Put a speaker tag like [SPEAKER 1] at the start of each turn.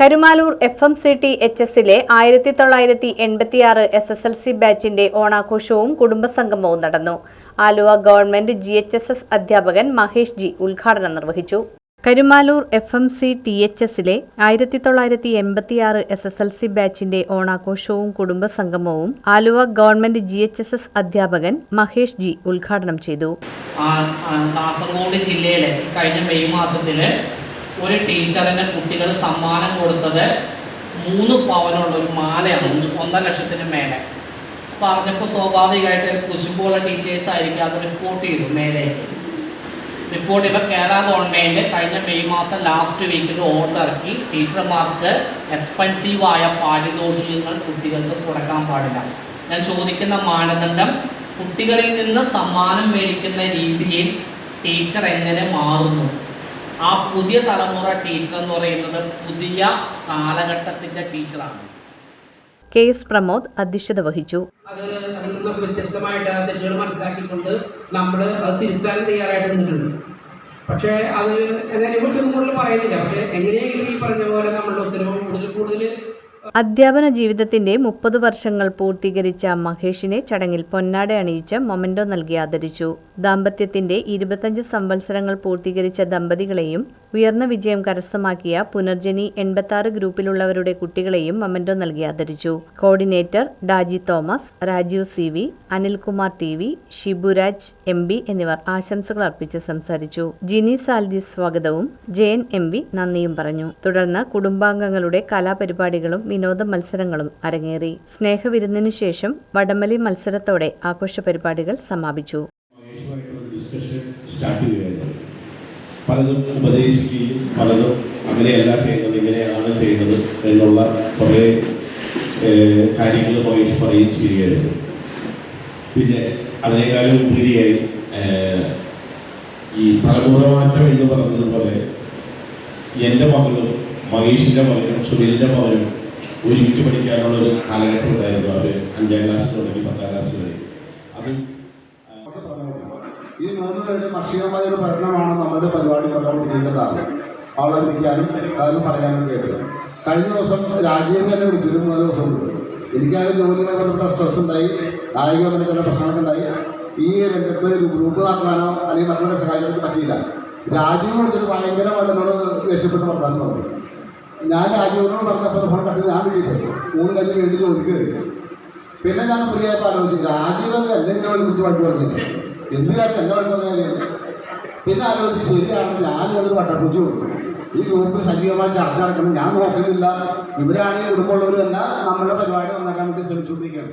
[SPEAKER 1] Karumalloor F M C T H എസിലെ ആയിരത്തി തൊള്ളായിരത്തി എൺപത്തിയാറ് എസ് എസ് എൽ സി ബാച്ചിന്റെ ഓണാഘോഷവും കുടുംബസംഗമവും നടന്നു. Aluva government G H S S അധ്യാപകൻ മഹേഷ് ജി ഉദ്ഘാടനം നിർവഹിച്ചു. Karumalloor F M C T H എസിലെ ആയിരത്തി തൊള്ളായിരത്തി എൺപത്തിയാറ് എസ് എസ് എൽ സി ബാച്ചിന്റെ ഓണാഘോഷവും കുടുംബസംഗമവും Aluva government G H S S അധ്യാപകൻ മഹേഷ് ജി ഉദ്ഘാടനം ചെയ്തു.
[SPEAKER 2] കാസർഗോഡ് ജില്ലയിലെ കഴിഞ്ഞ മെയ് മാസത്തിൽ ഒരു ടീച്ചറിന് കുട്ടികൾ സമ്മാനം കൊടുത്തത് മൂന്ന് പവനുള്ള ഒരു മാലയാണ് ഒന്ന് ഒന്നര ലക്ഷത്തിന് മേലെ. പറഞ്ഞപ്പോൾ സ്വാഭാവികമായിട്ട് കുശുമ്പുള്ള ടീച്ചേഴ്സ് ആയിരിക്കും അത് റിപ്പോർട്ട് ചെയ്തു മേലേക്ക് റിപ്പോർട്ട് ഇപ്പോൾ കേരള ഗവൺമെന്റ് കഴിഞ്ഞ മെയ് മാസം ലാസ്റ്റ് വീക്കിൽ ഓർഡർ ഇറക്കി. ടീച്ചർമാർക്ക് എക്സ്പെൻസീവായ പാരിതോഷികങ്ങൾ കുട്ടികൾക്ക് കൊടുക്കാൻ പാടില്ല. ഞാൻ ചോദിക്കുന്ന മാനദണ്ഡം കുട്ടികളിൽ നിന്ന് സമ്മാനം മേടിക്കുന്ന രീതിയിൽ ടീച്ചർ എങ്ങനെ മാറുന്നു? ആ പുതിയ തലമുറ ടീച്ചർ എന്ന് പറയുന്നത് പുതിയ കാലഘട്ടത്തിന്റെ ടീച്ചറാണ്
[SPEAKER 1] കെ എസ് പ്രമോദ് അധ്യക്ഷത വഹിച്ചു.
[SPEAKER 3] അത് അതിൽ നിന്നൊക്കെ വ്യത്യസ്തമായിട്ട് തെറ്റുകൾ മനസ്സിലാക്കിക്കൊണ്ട് നമ്മൾ അത് തിരുത്താൻ തയ്യാറായിട്ട് നിന്നിട്ടുണ്ട്. പക്ഷേ അത് അതിനെക്കുറിച്ചൊന്നും കൂടുതൽ പറയുന്നില്ല. പക്ഷേ എങ്ങനെയെങ്കിലും ഈ പറഞ്ഞ പോലെ നമ്മളുടെ ഉത്തരവ് കൂടുതൽ കൂടുതൽ
[SPEAKER 1] അധ്യാപന ജീവിതത്തിന്റെ മുപ്പത് വർഷങ്ങൾ പൂർത്തീകരിച്ച മഹേഷിനെ ചടങ്ങിൽ പൊന്നാട അണിയിച്ച് മൊമെന്റോ നൽകി ആദരിച്ചു. ദാമ്പത്യത്തിന്റെ ഇരുപത്തഞ്ച് സംവത്സരങ്ങൾ പൂർത്തീകരിച്ച ദമ്പതികളെയും ഉയർന്ന വിജയം കരസ്ഥമാക്കിയ പുനർജനി എൺപത്തി ഗ്രൂപ്പിലുള്ളവരുടെ കുട്ടികളെയും മൊമെന്റോ നൽകി ആദരിച്ചു. Coordinator Daji Thomas Rajeev C V Anilkumar T V Shiburaj M B എന്നിവർ ആശംസകൾ അർപ്പിച്ച് സംസാരിച്ചു. ജിനി സാൽജി സ്വാഗതവും ജയൻ എം വി നന്ദിയും പറഞ്ഞു. തുടർന്ന് കുടുംബാംഗങ്ങളുടെ കലാപരിപാടികളും വിനോദ മത്സരങ്ങളും അരങ്ങേറി. സ്നേഹവിരുന്നിനു ശേഷം വടമലി മത്സരത്തോടെ ആഘോഷ പരിപാടികൾ സമാപിച്ചു.
[SPEAKER 4] സ്റ്റാർട്ട് പലതും ഉപദേശിക്കുകയും പലതും അങ്ങനെയല്ല ചെയ്യുന്നത് ഇങ്ങനെയാണ് ചെയ്യുന്നത് എന്നുള്ള കുറേ കാര്യങ്ങൾ പോയിട്ട് പറയുകയും ചെയ്യുകയായിരുന്നു. പിന്നെ അതിനേക്കാളും ഉപരിയായി ഈ തലമുറ മാറ്റം എന്ന് പറഞ്ഞതുപോലെ എന്റെ മകളും മഹേഷിന്റെ മകനും സുനിലിന്റെ മകനും ഒരുമിച്ച് പഠിക്കാനുള്ള ഒരു കാലഘട്ടം ഉണ്ടായിരുന്നു. അവർ അഞ്ചാം ക്ലാസ് തുടങ്ങി പത്താം ക്ലാസ് വരെ അത്
[SPEAKER 5] ഈ മൂന്ന് പേരുടെ മർഷികമായ ഒരു പഠനമാണ് നമ്മുടെ പരിപാടി പ്രകാരം ചെയ്യേണ്ടതാണ് ആളെത്തിക്കാനും അതൊന്നും പറയാനും കേട്ടത്. കഴിഞ്ഞ ദിവസം രാജീവ് തന്നെ വിളിച്ചിരുന്നു മൂന്ന് ദിവസം മുമ്പ്. എനിക്കാണ് ജോലിയുമായി ബന്ധപ്പെട്ട സ്ട്രെസ് ഉണ്ടായി. കായികപരമായ ചില പ്രശ്നങ്ങളൊക്കെ ഉണ്ടായി. ഈ രംഗത്ത് ഗ്രൂപ്പ് നടത്താനോ അല്ലെങ്കിൽ മറ്റുള്ള സഹായിക്കാനോ പറ്റിയില്ല. രാജീവ് വിളിച്ചിട്ട് ഭയങ്കരമായിട്ട് എന്നോട് ദേഷ്യപ്പെട്ട് പറഞ്ഞു പറഞ്ഞു ഞാൻ രാജീവിനോട് പറഞ്ഞപ്പോൾ ഫോൺ കട്ടി ഞാൻ വീട്ടിൽ മൂന്ന് കഴിഞ്ഞ് വേണ്ടി ജോലിക്ക് കയറി. പിന്നെ ഞാൻ പുതിയ ആലോചിച്ചു രാജീവ് എന്നെ എന്നെ കുറിച്ച് വഴി പറഞ്ഞില്ല? എന്ത് കാര്യം വഴി പറഞ്ഞാൽ പിന്നെ ആലോചിച്ച് ശരിയാണ് അത് വട്ടപ്പൂച്ചു കൊടുക്കും ഈ ഗ്രൂപ്പിൽ സജീവമായി ചർച്ച നടക്കണം ഞാൻ നോക്കുന്നില്ല. ഇവരാണ് ഈ കുടുംബമുള്ളവർ തന്നെ നമ്മളുടെ പരിപാടി നന്നാക്കാൻ വേണ്ടി ശ്രമിച്ചുകൊണ്ടിരിക്കുകയാണ്.